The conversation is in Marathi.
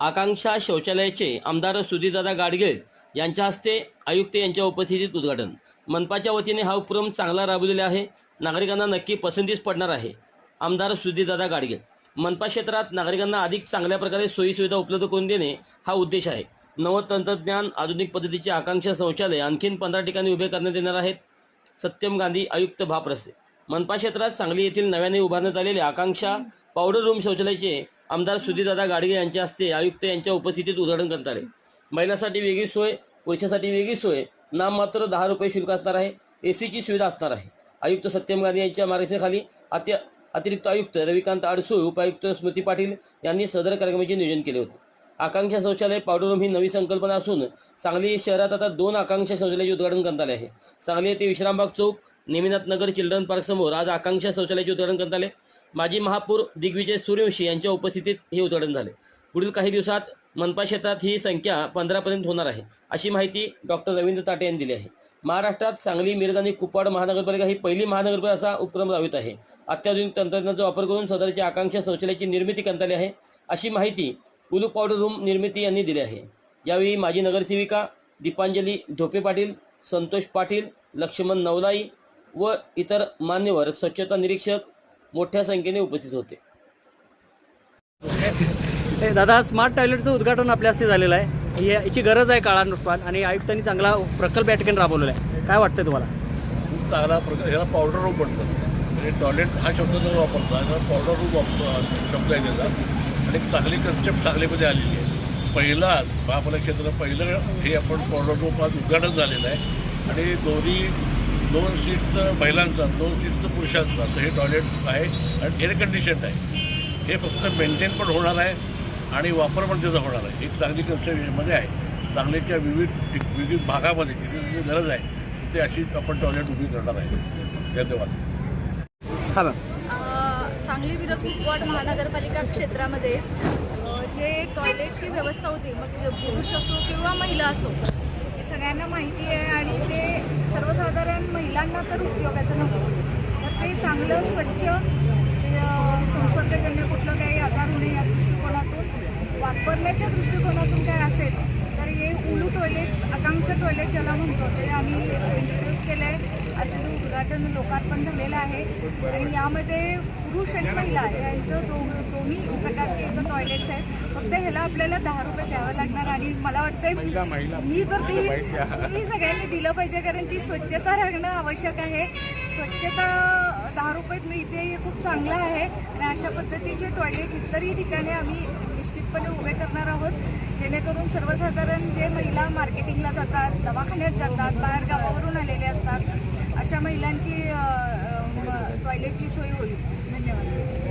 आकांक्षा शौचालयाचे आमदार सुधीरदादा गाडगे यांच्या हस्ते आयुक्त यांच्या उपस्थितीत उद्घाटन. मनपाच्या वतीने हा उपक्रम चांगला राबवलेला आहे. नागरिकांना नक्की पसंतीच पडणार आहे. आमदार सुधीरदादा गाडगे मनपा क्षेत्रात नागरिकांना अधिक चांगल्या प्रकारे सोयीसुविधा उपलब्ध करून देणे हा उद्देश आहे. नव तंत्रज्ञान आधुनिक पद्धतीचे आकांक्षा शौचालय आणखीन पंधरा ठिकाणी उभे करण्यात येणार आहेत. सत्यम गांधी आयुक्त भाप रस्ते मनपा क्षेत्रात सांगली येथील नव्याने उभारण्यात आलेले आकांक्षा पावडर रूम शौचालयाचे आमदार सुधीरदादा गाडगे यांच्या हस्ते आयुक्त यांच्या उपस्थितीत उद्घाटन करण्यात आले. महिलांसाठी वेगळी सोय पुरुषांसाठी वेगळी सोय नाम मात्र दहा रुपये शुल्क असणार आहे एसीची सुविधा असणार आहे. आयुक्त सत्यम गांधी यांच्या मार्गदर्शनाखाली अति अतिरिक्त आयुक्त रविकांत आडसूळ उपायुक्त स्मृती पाटील यांनी सदर कार्यक्रमाचे नियोजन केले होते. आकांक्षा शौचालय पावडर रूम ही नवी संकल्पना असून सांगली शहरात आता दोन आकांक्षा शौचालयाचे उद्घाटन करण्यात आले आहे. सांगली येथे विश्रामबाग चौक नेमिनाथ नगर चिल्ड्रन पार्क समोर आज आकांक्षा शौचालयाचे उद्घाटन करण्यात आले. माजी महापौर दिग्विजय सूर्यवंशी यांच्या उपस्थितीत हे उद्घाटन झाले. पुढील काही दिवसात मनपा क्षेत्रात ही संख्या पंधरापर्यंत होणार आहे अशी माहिती डॉक्टर रवींद्र ताटे यांनी दिली आहे. महाराष्ट्रात सांगली मिरज आणि कुपवाड महानगरपालिका ही पहिली महानगरपालिका असा उपक्रम राबवित आहे. अत्याधुनिक तंत्रज्ञानाचा वापर करून सदरची आकांक्षा शौचालयाची निर्मिती करण्यात आली आहे अशी माहिती उलू पावडर रूम निर्मिती यांनी दिली आहे. यावेळी माजी नगरसेविका दीपांजली धोपे पाटील संतोष पाटील लक्ष्मण नवलाई व इतर मान्यवर स्वच्छता निरीक्षक मोठ्या संख्येने उपस्थित होते. ए, दादा स्मार्ट टॉयलेटचं उद्घाटन आपल्या हस्ते झालेलं आहे. या- याची गरज आहे काळानुसार आणि आयुक्तांनी चांगला प्रकल्प या ठिकाणी राबवलेला आहे. काय वाटतं तुम्हाला? खूप चांगला प्रकार ह्याला पावडर रूम म्हणतात. म्हणजे टॉयलेट हा शब्द न वापरता पावडर रूम वापर शब्द आहे त्याचा. आणि चांगली कन्सेप्ट सांगलीमध्ये आलेली आहे. पहिला महापालिका क्षेत्र पहिलं हे आपण पावडर रूम आज उद्घाटन झालेलं आहे. आणि दोन्ही दोन सीटचं महिलांचा दोन सीटचं पुरुषांचा तर हे टॉयलेट आहे आणि एअर कंडिशन आहे. हे फक्त मेंटेन पण होणार आहे आणि वापर पण त्याचा होणार आहे. एक चांगली कन्सेप्टमध्ये आहे. सांगलीच्या विविध विविध भागामध्ये जिथे जिथे गरज आहे तिथे अशी आपण टॉयलेट उभी करणार आहे. धन्यवाद. हा सांगली मिरज कुपवाड महानगरपालिका क्षेत्रामध्ये जे टॉयलेटची व्यवस्था होती मग जे पुरुष असो किंवा महिला असो हे सगळ्यांना माहिती आहे. साधारण महिलांना तर उपयोगाचं नव्हतं. तर ते चांगलं स्वच्छ संसर्गजन्य कुठलं काही आधार होणे या दृष्टिकोनातून वापरण्याच्या दृष्टिकोनातून काय असेल टॉयलेट्स आकांक्षा टॉयलेट ज्याला म्हणतो ते आम्ही इंट्रोड्यूस केलं आहे असं जे उद्घाटन लोकार्पण झालेलं आहे. आणि यामध्ये पुरुष आणि महिला यांचं दो दोन्ही प्रकारचे इथं टॉयलेट्स आहेत. फक्त ह्याला आपल्याला दहा रुपये द्यावं लागणार आणि मला वाटतंय मी तर ती मी सगळ्यांनी दिलं पाहिजे कारण ती स्वच्छता राखणं आवश्यक आहे. स्वच्छता दहा रुपयात मिळते हे खूप चांगलं आहे. आणि अशा पद्धतीचे टॉयलेट इतरही ठिकाणी आम्ही निश्चितपणे उभे करणार आहोत. जेणेकरून सर्वसाधारण जे महिला मार्केटिंगला जातात दवाखान्यात जातात बाहेर गावावरून आलेले असतात अशा महिलांची टॉयलेटची सोय होईल. धन्यवाद.